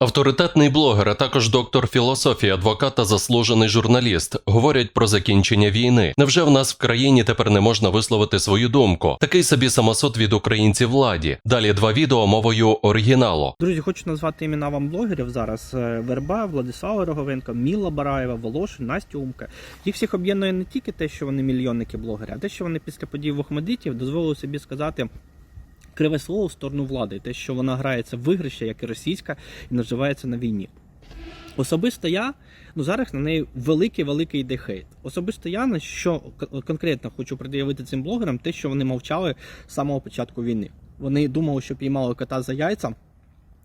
Авторитетний блогер, а також доктор філософії, адвокат та заслужений журналіст говорять про закінчення війни. Невже в нас в країні тепер не можна висловити свою думку? Такий собі самосуд від українців владі. Далі два відео мовою оригіналу. Друзі, хочу назвати імена вам блогерів зараз: Е, Верба, Владислава Роговенко, Міла Бараєва, Волошин, Настя Умка. Їх всіх об'єднує не тільки те, що вони мільйонники блогери, а те, що вони після подій в дозволили собі сказати. Криве слово в сторону влади, те, що вона грається в виграші, як і російська, і наживається на війні. Особисто я, ну зараз на неї великий великий йде хейт. Особисто я на що конкретно хочу пред'явити цим блогерам, те, що вони мовчали з самого початку війни. Вони думали, що піймали кота за яйця.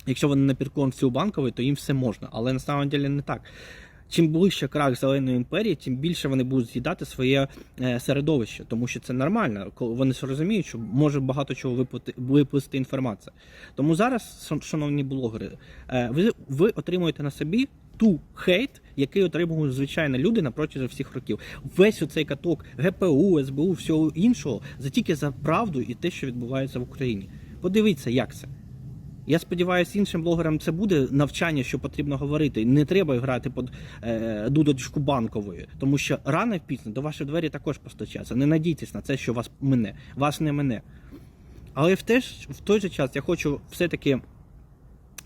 Якщо вони на підкормці у банкової, то їм все можна. Але на самом деле не так. Чим ближче крах зеленої імперії, тим більше вони будуть з'їдати своє е, середовище, тому що це нормально. Коли вони розуміють, що може багато чого випути, виплисти інформація. Тому зараз, шановні блогери, е, ви, ви отримуєте на собі ту хейт, який отримують звичайні люди на протязі всіх років. Весь оцей каток ГПУ, СБУ, всього іншого за тільки за правду і те, що відбувається в Україні. Подивіться, як це. Я сподіваюся, іншим блогерам це буде навчання, що потрібно говорити. Не треба грати під е, дудочку банкової, тому що рано пізно до вашої двері також постачаться. Не надійтесь на це, що вас мине. Вас не мине. Але в, теж, в той же час я хочу все-таки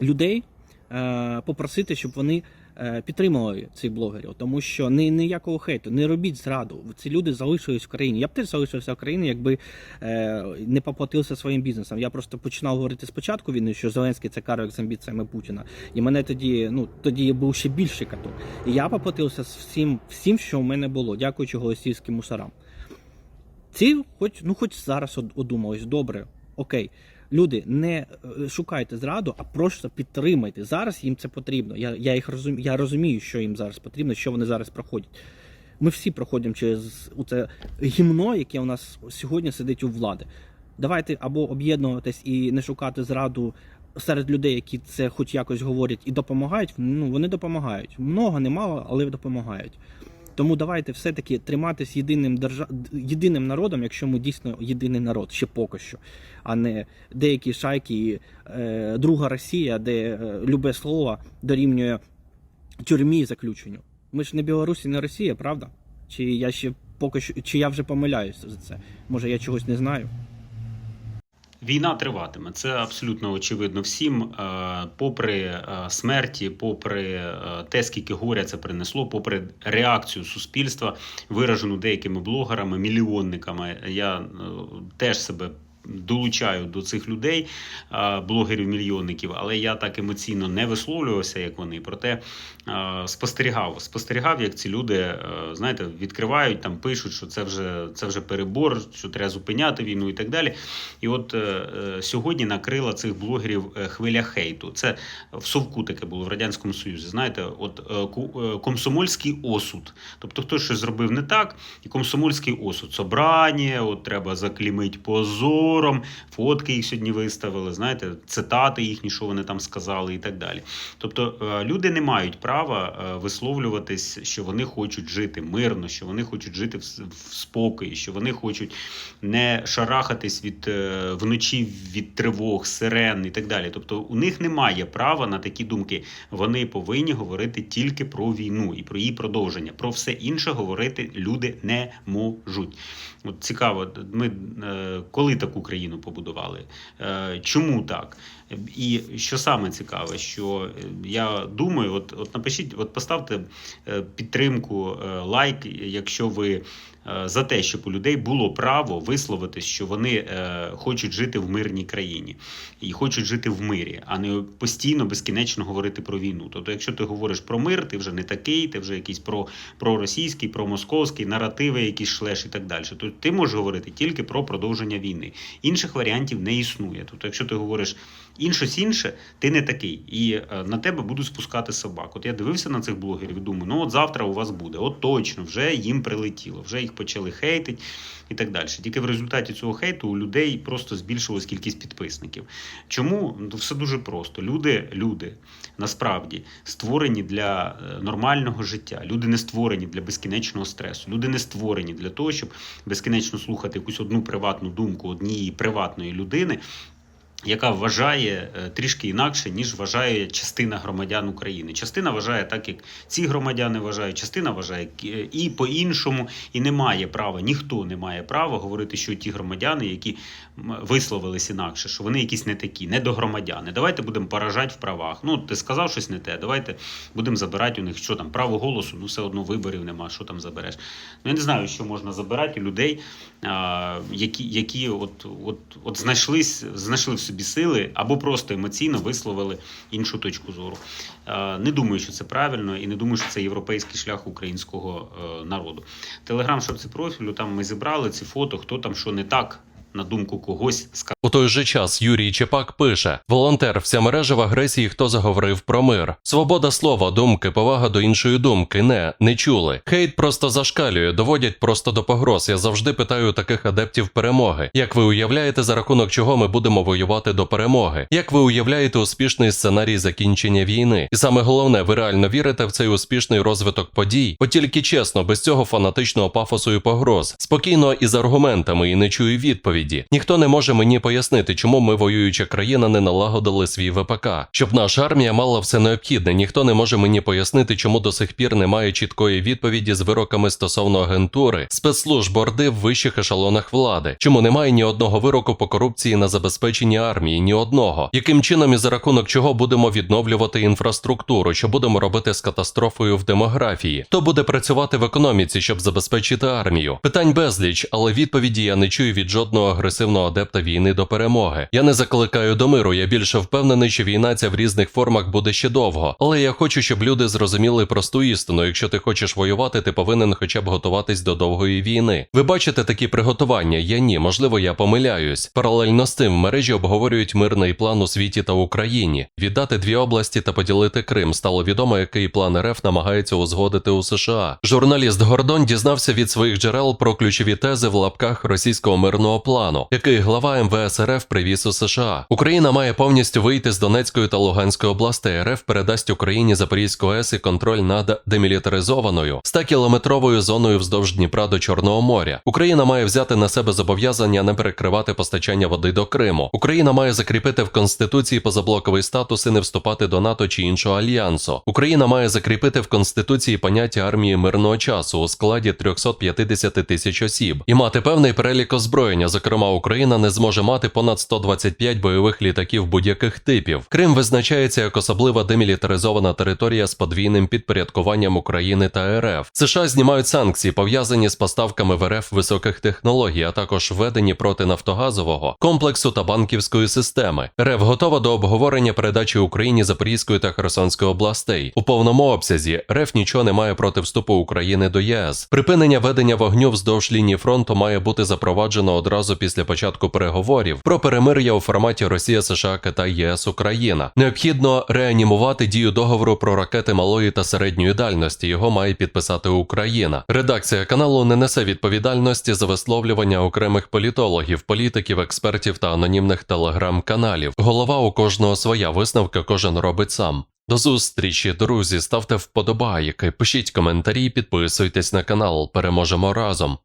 людей е, попросити, щоб вони е, підтримували цих блогерів, тому що ні, ніякого хейту, не робіть зраду. Ці люди залишились в країні. Я б теж залишився в країні, якби е, не поплатився своїм бізнесом. Я просто починав говорити спочатку війни, що Зеленський це карик з амбіціями Путіна. І мене тоді, ну тоді був ще більший каток. І я поплатився всім, всім, що в мене було, дякуючи голосівським мусорам. Ці, хоч, ну, хоч зараз од- одумались, добре, окей. Люди, не е, шукайте зраду, а просто підтримайте. Зараз їм це потрібно. Я, я їх розум, я розумію, що їм зараз потрібно, що вони зараз проходять. Ми всі проходимо через це гімно, яке у нас сьогодні сидить у влади. Давайте або об'єднуватись і не шукати зраду серед людей, які це хоч якось говорять і допомагають. Ну вони допомагають. Много, немало, але допомагають. Тому давайте все-таки триматись єдиним держа... єдиним народом, якщо ми дійсно єдиний народ, ще поки що, а не деякі шайки, е, друга Росія, де е, любе слово дорівнює тюрмі заключенню. Ми ж не Білорусі, не Росія, правда? Чи я ще поки що, чи я вже помиляюся за це? Може я чогось не знаю? Війна триватиме. Це абсолютно очевидно всім. Е, Попри е, смерті, попри е, те, скільки горя це принесло, попри реакцію суспільства, виражену деякими блогерами, мільйонниками, я теж себе. Долучаю до цих людей, е, блогерів-мільйонників, але я так емоційно не висловлювався, як вони. Проте е, спостерігав, спостерігав, як ці люди, е, знаєте, відкривають там, пишуть, що це вже це вже перебор, що треба зупиняти війну і так далі. І от сьогодні накрила цих блогерів хвиля хейту. Це в совку таке було в радянському союзі. Знаєте, от комсомольський осуд. Тобто, хтось щось зробив не так, і комсомольський осуд. Собрання, от треба заклімити позором, фотки їх сьогодні виставили. Знаєте, цитати їхні, що вони там сказали, і так далі. Тобто, е, люди не мають права е, висловлюватись, що вони хочуть жити мирно, що вони хочуть жити в, спокої, що вони хочуть не шарахатись від е, вночі від тривог, сирен і так далі. Тобто у них немає права на такі думки. Вони повинні говорити тільки про війну і про її продовження. Про все інше говорити люди не можуть. От цікаво, ми коли таку країну побудували? Е, чому так? І що саме цікаве, що е, я думаю, от, от напишіть, от поставте е, підтримку, лайк, якщо ви за те, щоб у людей було право висловитись, що вони е, хочуть жити в мирній країні і хочуть жити в мирі, а не постійно безкінечно говорити про війну. Тобто, якщо ти говориш про мир, ти вже не такий, ти вже якийсь про, проросійський, промосковський, наративи, якісь шлеш і так далі. Тобто ти можеш говорити тільки про продовження війни. Інших варіантів не існує. Тобто, якщо ти говориш Ін щось інше, ти не такий. І е, на тебе будуть спускати собак. От я дивився на цих блогерів думаю, ну от завтра у вас буде, от точно, вже їм прилетіло, вже їх почали хейтити і так далі. Тільки в результаті цього хейту у людей просто збільшилась кількість підписників. Чому? Ну, все дуже просто. Люди, люди насправді створені для е, нормального життя. Люди не створені для безкінечного стресу. Люди не створені для того, щоб безкінечно слухати якусь одну приватну думку однієї приватної людини. Яка вважає е, трішки інакше, ніж вважає частина громадян України. Частина вважає так, як ці громадяни вважають, частина вважає е, і по-іншому, і не має права, ніхто не має права говорити, що ті громадяни, які висловились інакше, що вони якісь не такі, не до громадяни. Давайте будемо поражати в правах. Ну, ти сказав щось не те. Давайте будемо забирати у них що там, право голосу, ну все одно виборів нема, що там забереш. Ну я не знаю, що можна забирати у людей, які, які от, от, от знайшлись, знайшли в собі сили або просто емоційно висловили іншу точку зору. Не думаю, що це правильно, і не думаю, що це європейський шлях українського е, народу. Телеграм, це профілю, там ми зібрали ці фото, хто там що не так, на думку когось сказав. У той же час Юрій Чепак пише: волонтер, вся мережа в агресії, хто заговорив про мир. Свобода слова, думки, повага до іншої думки. Не, не чули. Хейт просто зашкалює, доводять просто до погроз. Я завжди питаю таких адептів перемоги. Як ви уявляєте, за рахунок чого ми будемо воювати до перемоги? Як ви уявляєте успішний сценарій закінчення війни? І саме головне, ви реально вірите в цей успішний розвиток подій? От тільки чесно, без цього фанатичного пафосу і погроз. Спокійно і з аргументами, і не чую відповіді. Ніхто не може мені пояснити, чому ми, воююча країна, не налагодили свій ВПК. Щоб наша армія мала все необхідне, ніхто не може мені пояснити, чому до сих пір немає чіткої відповіді з вироками стосовно агентури, спецслужб борди в вищих ешелонах влади. Чому немає ні одного вироку по корупції на забезпеченні армії, ні одного. Яким чином і за рахунок чого будемо відновлювати інфраструктуру, що будемо робити з катастрофою в демографії? Хто буде працювати в економіці, щоб забезпечити армію? Питань безліч, але відповіді я не чую від жодного агресивного адепта війни до перемоги. Я не закликаю до миру. Я більше впевнений, що війна ця в різних формах буде ще довго. Але я хочу, щоб люди зрозуміли просту істину. Якщо ти хочеш воювати, ти повинен хоча б готуватись до довгої війни. Ви бачите такі приготування? Я ні, можливо, я помиляюсь. Паралельно з тим в мережі обговорюють мирний план у світі та Україні. Віддати дві області та поділити Крим. Стало відомо, який план РФ намагається узгодити у США. Журналіст Гордон дізнався від своїх джерел про ключові тези в лапках російського мирного плану, який глава МВС РФ привіз у США. Україна має повністю вийти з Донецької та Луганської областей. РФ передасть Україні Запорізьку АЕС і контроль над демілітаризованою 100-кілометровою зоною вздовж Дніпра до Чорного моря. Україна має взяти на себе зобов'язання не перекривати постачання води до Криму. Україна має закріпити в конституції позаблоковий статус і не вступати до НАТО чи іншого альянсу. Україна має закріпити в конституції поняття армії мирного часу у складі 350 тисяч осіб і мати певний перелік озброєння. Зокрема, Україна не зможе мати понад 125 бойових літаків будь-яких типів. Крим визначається як особлива демілітаризована територія з подвійним підпорядкуванням України та РФ. США знімають санкції, пов'язані з поставками в РФ високих технологій, а також введені проти нафтогазового комплексу та банківської системи. РФ готова до обговорення передачі Україні Запорізької та Херсонської областей у повному обсязі. РФ нічого не має проти вступу України до ЄС. Припинення ведення вогню вздовж лінії фронту має бути запроваджено одразу після початку переговорів про перемир'я у форматі Росія, США, Китай, ЄС, Україна. Необхідно реанімувати дію договору про ракети малої та середньої дальності. Його має підписати Україна. Редакція каналу не несе відповідальності за висловлювання окремих політологів, політиків, експертів та анонімних телеграм-каналів. Голова у кожного своя висновка, кожен робить сам. До зустрічі, друзі. Ставте вподобайки, пишіть коментарі, підписуйтесь на канал. Переможемо разом.